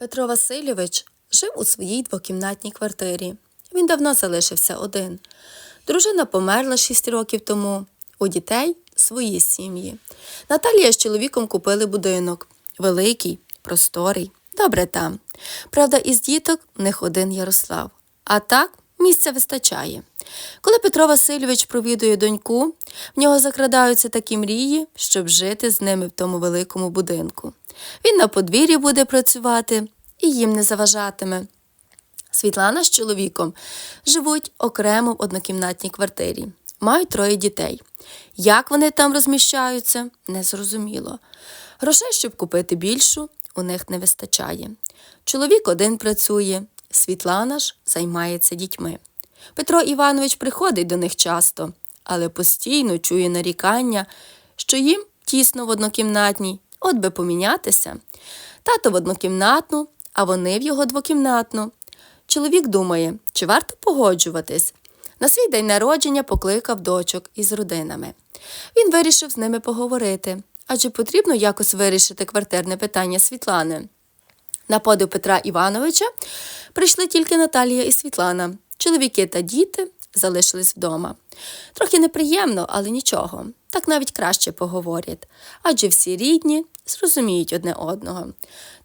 Петро Васильович жив у своїй двокімнатній квартирі. Він давно залишився один. Дружина померла шість років тому. У дітей свої сім'ї. Наталія з чоловіком купили будинок. Великий, просторий, добре там. Правда, із діток в них один Ярослав. А так місця вистачає. Коли Петро Васильович провідує доньку, в нього закрадаються такі мрії, щоб жити з ними в тому великому будинку. Він на подвір'ї буде працювати і їм не заважатиме. Світлана з чоловіком живуть окремо в однокімнатній квартирі, мають троє дітей. Як вони там розміщаються, незрозуміло. Грошей, щоб купити більшу, у них не вистачає. Чоловік один працює, Світлана ж займається дітьми. Петро Іванович приходить до них часто, але постійно чує нарікання, що їм тісно в однокімнатній, от би помінятися. Тато в однокімнатну, а вони в його двокімнатну. Чоловік думає, чи варто погоджуватись. На свій день народження покликав дочок із родинами. Він вирішив з ними поговорити, адже потрібно якось вирішити квартирне питання Світлани. На подив Петра Івановича прийшли тільки Наталія і Світлана. Чоловіки та діти залишились вдома. Трохи неприємно, але нічого. Так навіть краще поговорять. Адже всі рідні зрозуміють одне одного.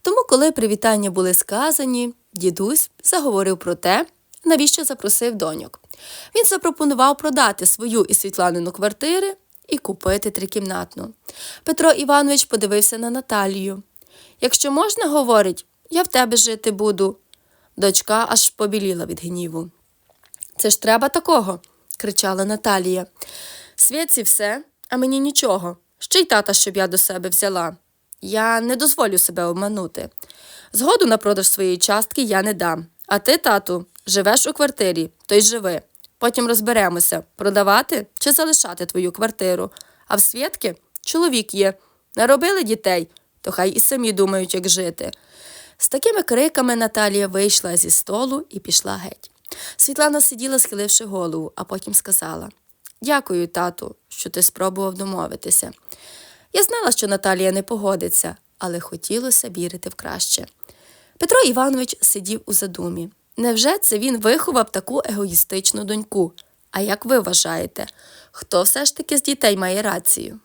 Тому, коли привітання були сказані, дідусь заговорив про те, навіщо запросив доньок. Він запропонував продати свою і Світланину квартири і купити трикімнатну. Петро Іванович подивився на Наталію. Якщо можна, говорить, я в тебе жити буду. Дочка аж побіліла від гніву. Це ж треба такого, кричала Наталія. Свєці все, а мені нічого. Ще й тата, щоб я до себе взяла. Я не дозволю себе обманути. Згоду на продаж своєї частки я не дам. А ти, тату, живеш у квартирі, то й живи. Потім розберемося, продавати чи залишати твою квартиру. А в Свєтки чоловік є. Наробили дітей, то хай і самі думають, як жити. З такими криками Наталія вийшла зі столу і пішла геть. Світлана сиділа, схиливши голову, а потім сказала: Дякую, тату, що ти спробував домовитися. Я знала, що Наталія не погодиться, але хотілося вірити в краще. Петро Іванович сидів у задумі. Невже це він виховав таку егоїстичну доньку? А як ви вважаєте, хто все ж таки з дітей має рацію?